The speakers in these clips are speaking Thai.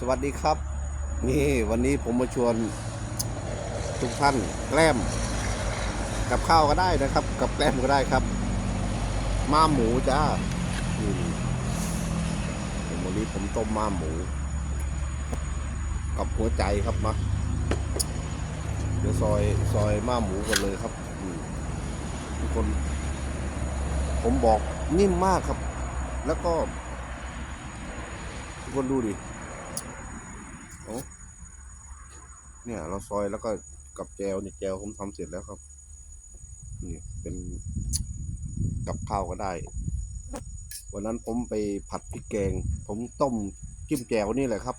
สวัสดีครับ นี่วันนี้ผมมาชวนทุกท่านแกล้ม กับข้าวก็ได้นะครับ กับแกล้มก็ได้ครับม้ามหมูจ้านี่ผมวันนี้ผมต้มม้ามหมู กับหัวใจครับมาเดี๋ยวซอยซอยม้ามหมูกันเลยครับทุกคน ผมบอกนิ่มมากครับ แล้วก็ทุกคนดูดิ โอ้ เนี่ย เราซอยแล้วก็กับแจวเนี่ยแจวผมทำเสร็จแล้วครับนี่เป็นกับข้าวก็ได้ วันนั้นผมไปผัดพริกแกง ผมต้มจิ้มแจวนี่แหละครับ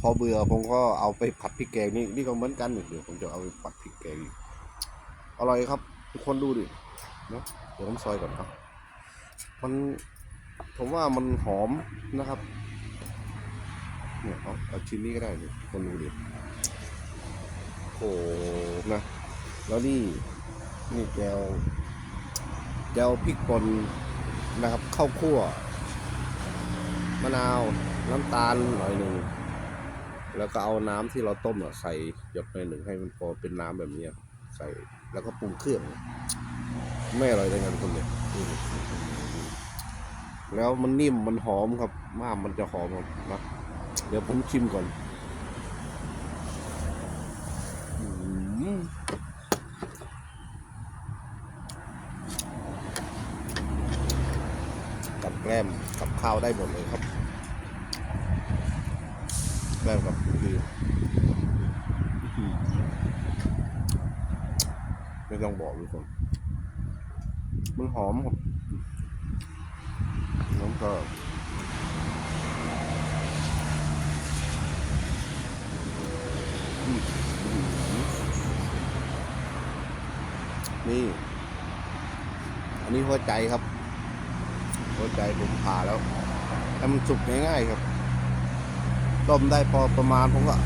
พอเบื่อผมก็เอาไปผัดพริกแกงนี่นี่ก็เหมือนกันเดี๋ยวผมจะเอาไปผัดพริกแกงอีกอร่อยครับ ทุกคนดูดิเนาะเดี๋ยวผมซอยก่อนครับ มันผมว่ามันหอมนะครับ เนี่ยเอาเอาชิ้นนี้ก็ได้เนี่ยคนดูดิโอ้โหนะแล้วนี่นี่แจวแจวพริกป่นนะครับข้าวคั่วมะนาวน้ำตาลหน่อยหนึ่งแล้วก็เอาน้ำที่เราต้มอะใส่หยดไปหนึ่งให้มันพอเป็นน้ำแบบเนี้ยใส่แล้วก็ปรุงเครื่องไม่อร่อยได้ไงทุกคนเนี่ยดูดิแล้วมันนิ่มมันหอมครับมากมันจะหอมครับนะเดี๋ยวผมชิมก่อนกับแกล้มกับข้าวได้หมดเลยครับแกล้มกับคืออื้อหือไม่ต้องบอกทุกคนมันหอมครับแล้วก็ นี่ อันนี้หัวใจครับ หัวใจผมผ่าแล้วให้มันสุกง่ายๆครับ ต้มได้พอประมาณผมก็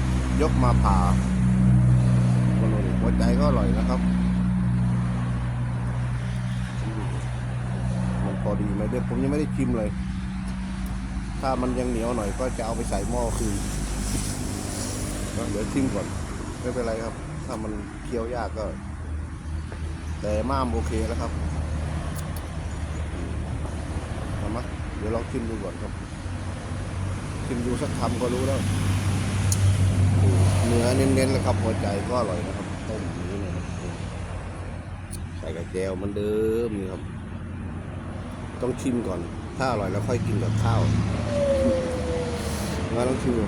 ยกมาผ่าคนหัวใจก็อร่อยนะครับมันพอดีไหมเดี๋ยวผมยังไม่ได้ชิมเลย ถ้ามันยังเหนียวหน่อยก็จะเอาไปใส่หม้อคืนเดี๋ยวชิมก่อน ไม่เป็นไรครับ ถ้ามันเคี้ยวยากก็ แต่ม่ามโอเคแล้วครับเอามาเดี๋ยวลองชิมดูก่อนครับชิมดูสักคำก็รู้แล้วเนื้อเน้นๆเลยครับหัวใจก็อร่อยนะครับต้มนี้นะครับใส่กระเจียวมันเดิมนี่ครับ ต้องชิมก่อน ถ้าอร่อยแล้วค่อยกินกับข้าวมาลองชิมดู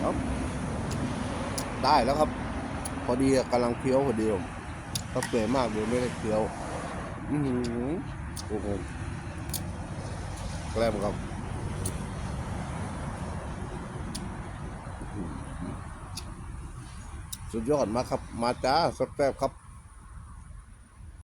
ครับ ได้แล้วครับ พอดีอะกำลังเคี้ยวพอดีผมถ้าเปื่อยมากเดียวไม่ได้เคี้ยว อือหือโอ้โหแกล้มครับสุดยอดมากครับ มาจ้าแซ่บครับ